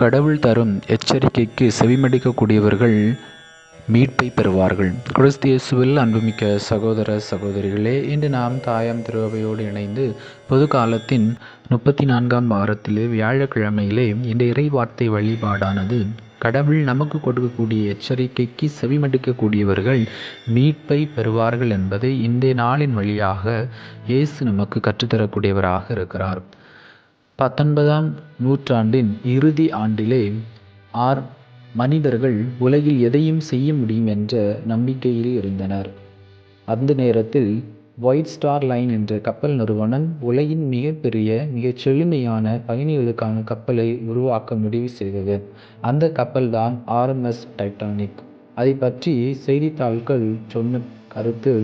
கடவுள் தரும் எச்சரிக்கைக்கு செவிமடிக்கக்கூடியவர்கள் மீட்பை பெறுவார்கள். கிறிஸ்தியேசுவில் அன்புமிக்க சகோதர சகோதரிகளே இன்று நாம் தாயம் திருவையோடு இணைந்து பொது காலத்தின் முப்பத்தி நான்காம் வாரத்திலே வியாழக்கிழமையிலே இந்த இறைவார்த்தை வழிபாடானது கடவுள் நமக்கு கொடுக்கக்கூடிய எச்சரிக்கைக்கு செவிமடிக்கக்கூடியவர்கள் மீட்பை பெறுவார்கள் என்பதை இந்த நாளின் வழியாக இயேசு நமக்கு கற்றுத்தரக்கூடியவராக இருக்கிறார். பத்தொன்பதாம் நூற்றாண்டின் இறுதி ஆண்டிலே ஆர். மனிதர்கள் உலகில் எதையும் செய்ய முடியும் என்ற நம்பிக்கையில் இருந்தனர். அந்த நேரத்தில் ஒயிட் ஸ்டார் லைன் என்ற கப்பல் நிறுவனம் உலகின் மிகப்பெரிய மிகச் செழுமையான பயணிகளுக்கான கப்பலை உருவாக்க முடிவு செய்தது. அந்த கப்பல் தான் ஆர்எம்எஸ் டைட்டானிக் அதை பற்றி செய்தித்தாள்கள் சொன்ன கருத்து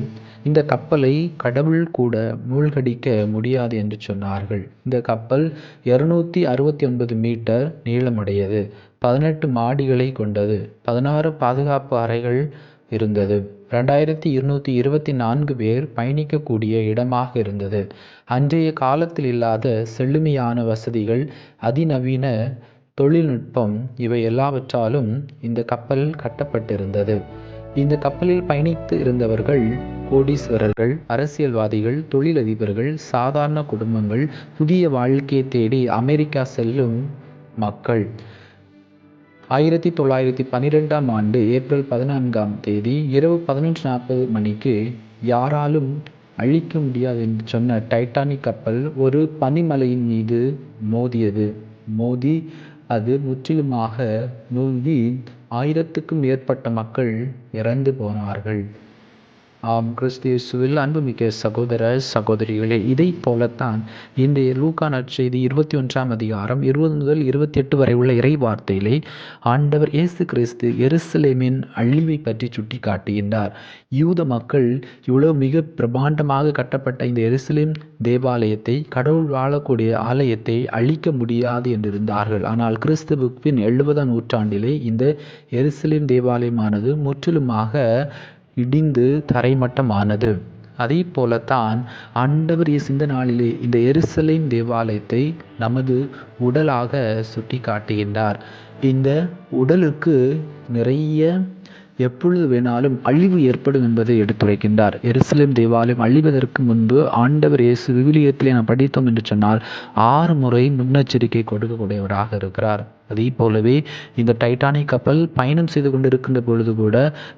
இந்த கப்பலை கடவுள் கூட மூழ்கடிக்க முடியாது என்று சொன்னார்கள். இந்த கப்பல் இருநூத்தி அறுபத்தி ஒன்பது மீட்டர் நீளமுடையது பதினெட்டு மாடிகளை கொண்டது பதினாறு பாதுகாப்பு அறைகள் இருந்தது. ரெண்டாயிரத்தி இருநூற்றி இருபத்தி நான்கு பேர் பயணிக்கக்கூடிய இடமாக இருந்தது. அன்றைய காலத்தில் இல்லாத செழுமையான வசதிகள் அதிநவீன தொழில்நுட்பம் இவை எல்லாவற்றாலும் இந்த கப்பல் கட்டப்பட்டிருந்தது. இந்த கப்பலில் பயணித்து இருந்தவர்கள் கோடீஸ்வரர்கள் அரசியல்வாதிகள் தொழிலதிபர்கள் சாதாரண குடும்பங்கள் புதிய வாழ்க்கையை தேடி அமெரிக்கா செல்லும் மக்கள். ஆயிரத்தி தொள்ளாயிரத்தி பன்னிரெண்டாம் ஆண்டு ஏப்ரல் பதினான்காம் தேதி இரவு பதினொன்று நாற்பது மணிக்கு யாராலும் அழிக்க முடியாது என்று சொன்ன டைட்டானிக் கப்பல் ஒரு பனிமலையின் மீது மோதியது. மோதி அது முற்றிலுமாக மூழ்கி ஆயிரத்துக்கும் மேற்பட்ட மக்கள் இறந்து போனார்கள். ஆம் கிறிஸ்தியேசுவில் அன்புமிக்க சகோதர சகோதரிகளே இதை போலத்தான் இன்றைய லூக்கா நற்செய்தி இருபத்தி ஒன்றாம் அதிகாரம் இருபது முதல் இருபத்தி எட்டு வரை உள்ள இறை வார்த்தையிலே ஆண்டவர் இயேசு கிறிஸ்து எருசலேமின் அழிவை பற்றி சுட்டி காட்டுகின்றார் யூத மக்கள் இவ்வளவு மிக பிரமாண்டமாக கட்டப்பட்ட இந்த எருசலேம் தேவாலயத்தை கடவுள் வாழக்கூடிய ஆலயத்தை அழிக்க முடியாது என்றிருந்தார்கள். ஆனால் கிறிஸ்துவுக்கு எழுபதாம் நூற்றாண்டிலே இந்த எருசலேம் தேவாலயமானது முற்றிலுமாக இடிந்து தரைமட்டமானது. அதே போலத்தான் ஆண்டவர் இந்த நாளிலே இந்த எருசலேம் தேவாலயத்தை நமது உடலாக சுட்டி காட்டுகின்றார் இந்த உடலுக்கு நிறைய எப்பொழுது வேணாலும் அழிவு ஏற்படும் என்பதை எடுத்துரைக்கின்றார் எருசலேம் தேவாலயம் அழிவதற்கு முன்பு ஆண்டவர் இயேசு விவிலியத்திலே நாம் படித்தோம் என்று சொன்னால் ஆறு முறை முன்னெச்சரிக்கை கொடுக்கக்கூடியவராக இருக்கிறார். அதே போலவே இந்த டைட்டானிக் கப்பல் பயணம் செய்து கொண்டிருக்கின்ற பொழுது கூட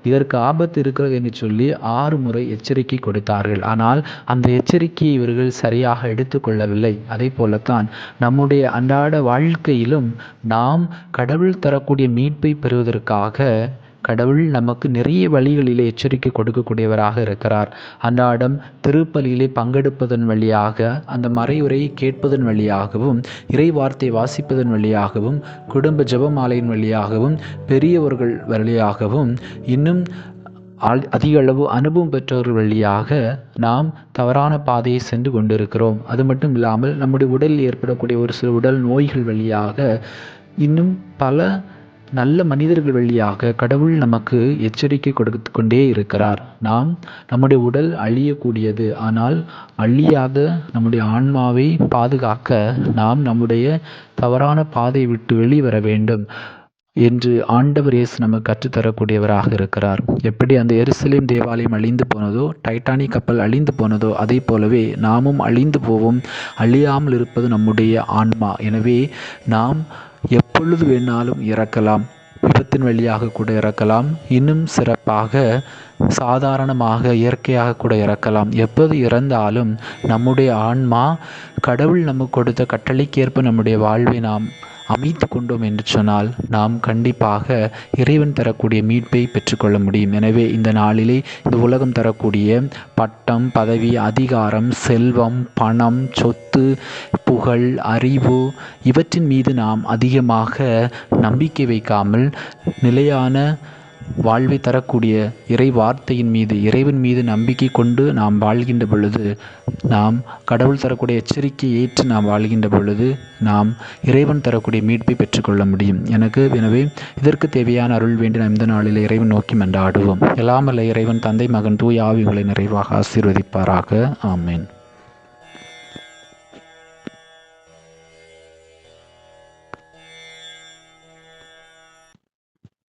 இதற்கு ஆபத்து இருக்கிறது என்று சொல்லி ஆறு முறை எச்சரிக்கை கொடுத்தார்கள். ஆனால் அந்த எச்சரிக்கையை இவர்கள் சரியாக எடுத்துக்கொள்ளவில்லை அதே போலத்தான் நம்முடைய அன்றாட வாழ்க்கையிலும் நாம் கடவுள் தரக்கூடிய மீட்பை பெறுவதற்காக கடவுள் நமக்கு நிறைய வழிகளிலே எச்சரிக்கை கொடுக்கக்கூடியவராக இருக்கிறார். அன்றாடம் திருப்பலியிலே பங்கெடுப்பதன் வழியாக அந்த மறையுரையை கேட்பதன் வழியாகவும் இறை வார்த்தை வாசிப்பதன் வழியாகவும் குடும்ப ஜெபமாலையின் வழியாகவும் பெரியவர்கள் வழியாகவும் இன்னும் அதிக அளவு அனுபவம் பெற்றவர்கள் வழியாக நாம் தவறான பாதையை சென்று கொண்டிருக்கிறோம். அது மட்டும் இல்லாமல் நம்முடைய உடலில் ஏற்படக்கூடிய ஒரு சில உடல் நோய்கள் வழியாக இன்னும் பல நல்ல மனிதர்கள் வழியாக கடவுள் நமக்கு எச்சரிக்கை கொடுத்து கொண்டே இருக்கிறார். நாம் நம்முடைய உடல் அழியக்கூடியது. ஆனால் அழியாத நம்முடைய ஆன்மாவை பாதுகாக்க நாம் நம்முடைய தவறான பாதையை விட்டு வெளிவர வேண்டும் என்று ஆண்டவர் இயேசு நமக்கு கற்றுத்தரக்கூடியவராக இருக்கிறார். எப்படி அந்த எருசலேம் தேவாலயம் அழிந்து போனதோ டைட்டானிக் கப்பல் அழிந்து போனதோ அதே போலவே நாமும் அழிந்து போவோம். அழியாமல் இருப்பது நம்முடைய ஆன்மா. எனவே நாம் எப்பொழுது வேணாலும் இறக்கலாம். விபத்தின் வழியாக கூட இறக்கலாம். இன்னும் சிறப்பாக சாதாரணமாக இயற்கையாக கூட இறக்கலாம். எப்போது இறந்தாலும் நம்முடைய ஆன்மா கடவுள் நமக்கு கொடுத்த கட்டளைக்கேற்ப நம்முடைய வாழ்வை நாம் அமைத்து கொண்டோம் என்று சொன்னால் நாம் கண்டிப்பாக இறைவன் தரக்கூடிய மீட்பை பெற்றுக்கொள்ள முடியும். எனவே இந்த நாளிலே இந்த உலகம் தரக்கூடிய பட்டம் பதவி அதிகாரம் செல்வம் பணம் சொத்து புகழ் அறிவு இவற்றின் மீது நாம் அதிகமாக நம்பிக்கை வைக்காமல் நிலையான வாழ்வை தரக்கூடிய இறை வார்த்தையின் மீது இறைவன் மீது நம்பிக்கை கொண்டு நாம் வாழ்கின்ற பொழுது நாம் கடவுள் தரக்கூடிய எச்சரிக்கை ஏற்று நாம் வாழ்கின்ற பொழுது நாம் இறைவன் தரக்கூடிய மீட்பை பெற்றுக்கொள்ள முடியும். எனக்கு எனவே இதற்கு தேவையான அருள் வேண்டி நாம் இந்த நாளில் இறைவன் நோக்கி மன்றாடுவோம். எல்லாமல்ல இறைவன் தந்தை மகன் தூய் ஆவிகளை நிறைவாக ஆசீர்வதிப்பாராக. ஆமேன்.